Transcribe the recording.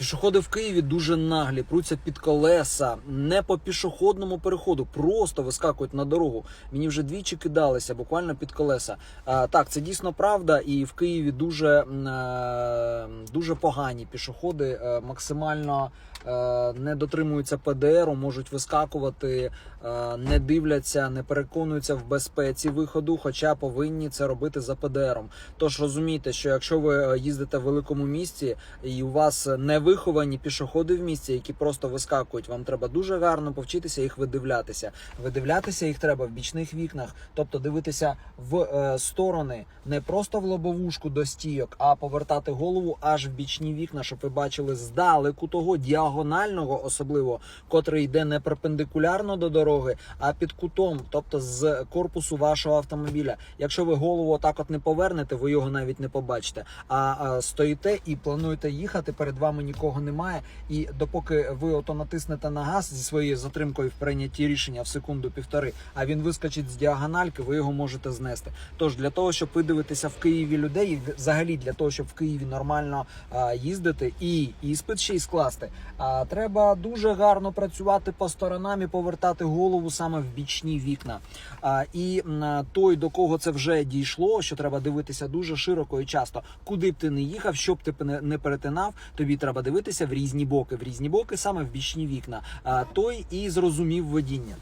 Пішоходи в Києві дуже наглі, пруться під колеса, не по пішохідному переходу, просто вискакують на дорогу. Мені вже двічі кидалися, буквально під колеса. А, так, це дійсно правда, і в Києві дуже, е, дуже погані пішоходи, е, максимально е, не дотримуються ПДРу, можуть вискакувати, не дивляться, не переконуються в безпеці виходу, хоча повинні це робити за ПДРом. Тож розумійте, що якщо ви їздите в великому місті і у вас не виховані пішоходи в місті, які просто вискакують, вам треба дуже гарно повчитися їх видивлятися. Видивлятися їх треба в бічних вікнах, тобто дивитися в е, сторони, не просто в лобовушку до стійок, а повертати голову аж в бічні вікна, щоб ви бачили здалеку того діагонального, особливо котрий йде не перпендикулярно до дороги, а під кутом, тобто з корпусу вашого автомобіля. Якщо ви голову отак от не повернете, ви його навіть не побачите. А, а стоїте і плануєте їхати, перед вами нікого немає. І допоки ви ото натиснете на газ зі своєю затримкою в прийнятті рішення в секунду півтори, а він вискочить з діагональки, ви його можете знести. Тож для того, щоб видивитися в Києві людей, і взагалі для того, щоб в Києві нормально а, їздити і іспит ще й скласти, а, треба дуже гарно працювати по сторонам і повертати голову саме в бічні вікна. А, і м, той, до кого це вже дійшло, що треба дивитися дуже широко і часто, куди б ти не їхав, що б ти не перетинав, тобі треба дивитися в різні боки, в різні боки, саме в бічні вікна. Той і зрозумів водіння.